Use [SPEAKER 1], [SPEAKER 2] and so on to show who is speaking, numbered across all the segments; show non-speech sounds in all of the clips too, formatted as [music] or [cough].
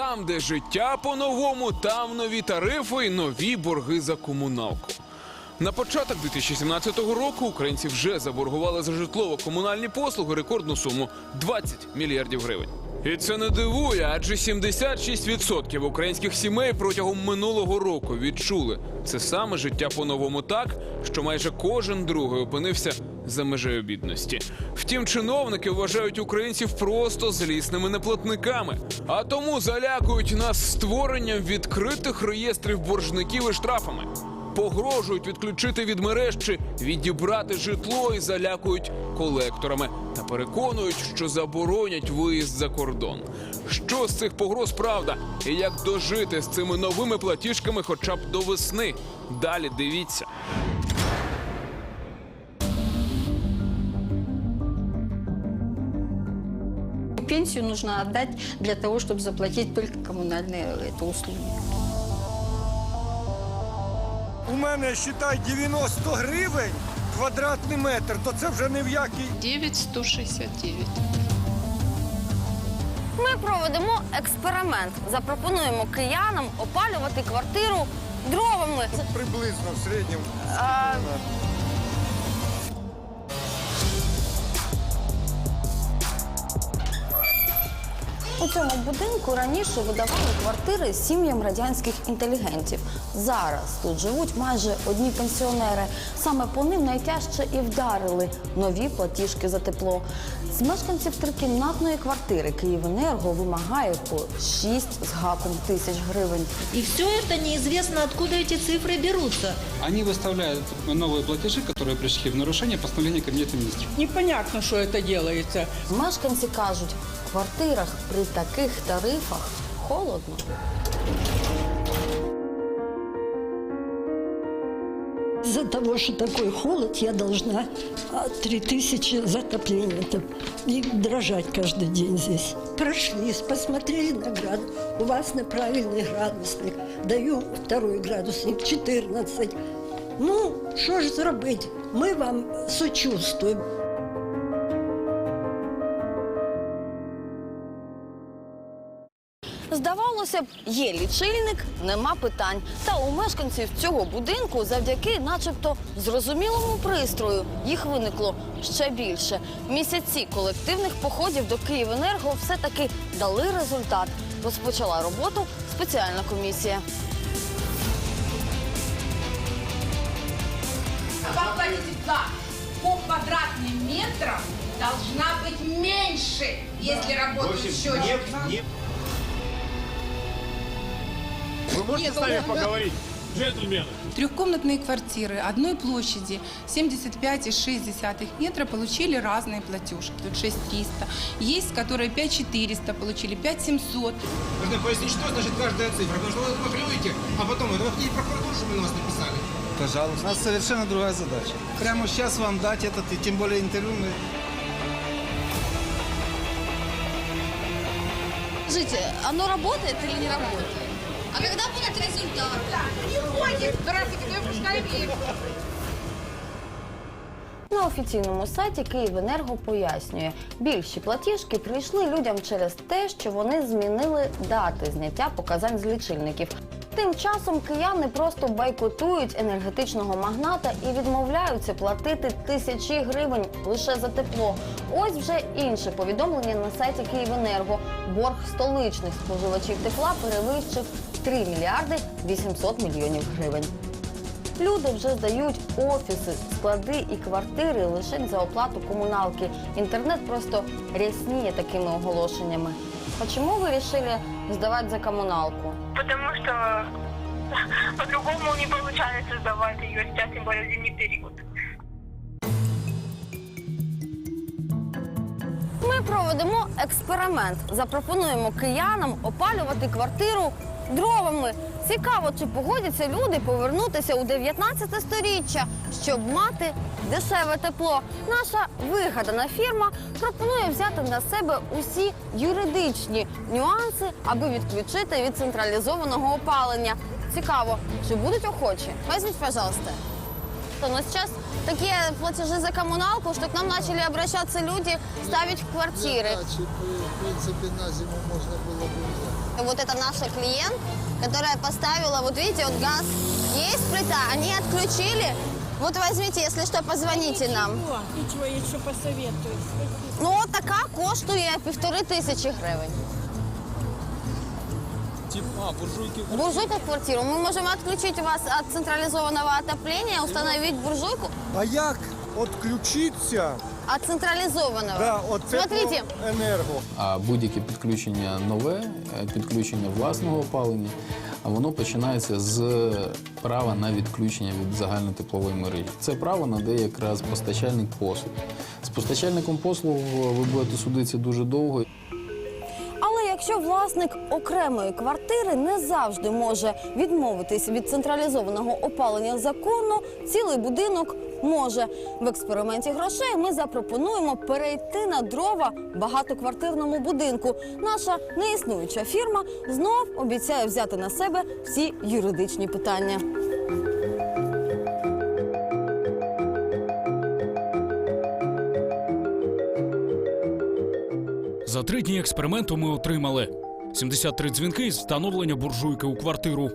[SPEAKER 1] Там, де життя по-новому, там нові тарифи і нові борги за комуналку. На початок 2017 року українці вже заборгували за житлово-комунальні послуги рекордну суму 20 мільярдів гривень. І це не дивує, адже 76% українських сімей протягом минулого року відчули це саме життя по-новому так, що майже кожен другий опинився за межею бідності. Втім, чиновники вважають українців просто злісними неплатниками, а тому залякують нас створенням відкритих реєстрів боржників і штрафами. Погрожують відключити від мереж чи відібрати житло і залякують колекторами та переконують, що заборонять виїзд за кордон. Що з цих погроз правда, і як дожити з цими новими платіжками, хоча б до весни? Далі дивіться.
[SPEAKER 2] Пенсию нужно отдать для того, чтобы заплатить только коммунальные это, услуги.
[SPEAKER 3] У мене, считай, 90 гривень квадратний метр, то це вже не в який
[SPEAKER 4] 9,169.
[SPEAKER 5] Ми проведемо експеримент. Запропонуємо киянам опалювати квартиру дровами.
[SPEAKER 3] приблизно в середньому.
[SPEAKER 5] А, У цьому будинку раніше видавали квартири сім'ям радянських інтелігентів. Зараз тут живуть майже одні пенсіонери. Саме по ним найтяжче і вдарили нові платіжки за тепло. З мешканців трикімнатної квартири Київенерго вимагає по 6 з гаком тисяч гривень.
[SPEAKER 6] И все это неизвестно, откуда эти цифры берутся.
[SPEAKER 7] Они выставляют новые платежи, которые пришли в нарушение постановления Кабинета министров.
[SPEAKER 8] Непонятно, что это делается.
[SPEAKER 5] Мешканці кажуть, в квартирах при таких тарифах холодно.
[SPEAKER 9] Из-за того, что такой холод, я должна а, 3000 за отопление там, и дрожать каждый день здесь. Прошлись, посмотрели на градус. У вас неправильный градусник. Даю второй градусник, 14. Ну, що ж зробити? Ми вам сочувствуємо.
[SPEAKER 5] Б, є лічильник, нема питань. Та у мешканців цього будинку, завдяки, начебто, зрозумілому пристрою, їх виникло ще більше. Місяці колективних походів до Київенерго все-таки дали результат. Розпочала роботу спеціальна комісія.
[SPEAKER 4] Оплата тепла по квадратным метрам должна быть меньше, если работают счетчики.
[SPEAKER 10] Вы можете с нами поговорить, джентльмены?
[SPEAKER 11] Трехкомнатные квартиры одной площади 75,6 метра получили разные платежки. Тут 6300. Есть, которые 5400 получили, 5700.
[SPEAKER 10] Нужно пояснить, что значит каждая цифра. Потому что вы махлюете, а потом это вы в прокуратуру, чтобы на вас написали.
[SPEAKER 12] Пожалуйста. У нас совершенно другая задача. Прямо сейчас вам дать этот, и тем более интервью. мы-
[SPEAKER 5] Скажите, оно работает или не работает? А когда будет результат?
[SPEAKER 4] Не ходит. Здравствуйте, вы пускай время.
[SPEAKER 5] На офіційному сайті Київенерго пояснює, більші платіжки прийшли людям через те, що вони змінили дати зняття показань з лічильників. Тим часом кияни просто бойкотують енергетичного магната і відмовляються платити тисячі гривень лише за тепло. Ось вже інше повідомлення на сайті Київенерго. Борг столичних споживачів тепла перевищив 3 мільярди 800 мільйонів гривень. Люди вже здають офіси, склади і квартири лише за оплату комуналки. Інтернет просто рясніє такими оголошеннями. А чому ви вирішили здавати за комуналку?
[SPEAKER 13] Потому что [laughs] по-другому не получается сдавать ее сейчас, тем более в.
[SPEAKER 5] Проведемо експеримент. Запропонуємо киянам опалювати квартиру дровами. Цікаво, чи погодяться люди повернутися у 19 сторіччя, щоб мати дешеве тепло. Наша вигадана фірма пропонує взяти на себе усі юридичні нюанси, аби відключити від централізованого опалення. Цікаво, чи будуть охочі? Візьміть, пожалуйста. Но сейчас такие платежи за коммуналку, что к нам начали обращаться люди ставить в квартиры.
[SPEAKER 14] В принципе, на зиму можно было бы взять.
[SPEAKER 5] Вот это наша клиент, которая поставила, вот видите, вот газ есть плита, они отключили. Вот возьмите, если что, позвоните нам.
[SPEAKER 9] Ничего, якщо посоветую.
[SPEAKER 5] Ну, от така коштує півтори тисячі гривень.
[SPEAKER 1] Типа, буржуйки.
[SPEAKER 5] Буржуйка в квартиру. Мы можем отключить вас от централизованного отопления, установить буржуйку
[SPEAKER 3] А як відключитися
[SPEAKER 5] от централизованного.
[SPEAKER 3] да, от
[SPEAKER 5] Смотрите,
[SPEAKER 3] енерго?
[SPEAKER 15] А будь-яке підключення нове, е, підключення власного опалення, а воно починається з права на відключення від загальної теплової мережі. Це право надає якраз постачальник послуг. З постачальником послуг ви будете судитися дуже довго.
[SPEAKER 5] Якщо власник окремої квартири не завжди може відмовитись від централізованого опалення законно, цілий будинок може. В експерименті грошей ми запропонуємо перейти на дрова багатоквартирному будинку. Наша неіснуюча фірма знов обіцяє взяти на себе всі юридичні питання.
[SPEAKER 16] Три дні експерименту ми отримали. 73 дзвінки з встановлення буржуйки у квартиру,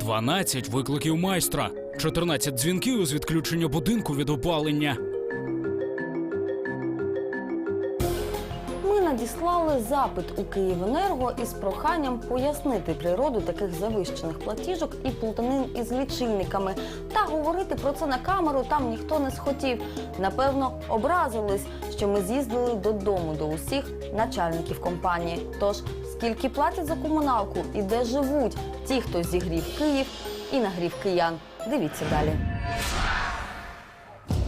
[SPEAKER 16] 12 викликів майстра, 14 дзвінків з відключення будинку від опалення.
[SPEAKER 5] Надіслали запит у Київенерго із проханням пояснити природу таких завищених платіжок і плутанин із лічильниками. Та говорити про це на камеру там ніхто не схотів. Напевно, образились, що ми з'їздили додому до усіх начальників компанії. Тож скільки платять за комуналку і де живуть ті, хто зігрів Київ і нагрів киян. Дивіться далі.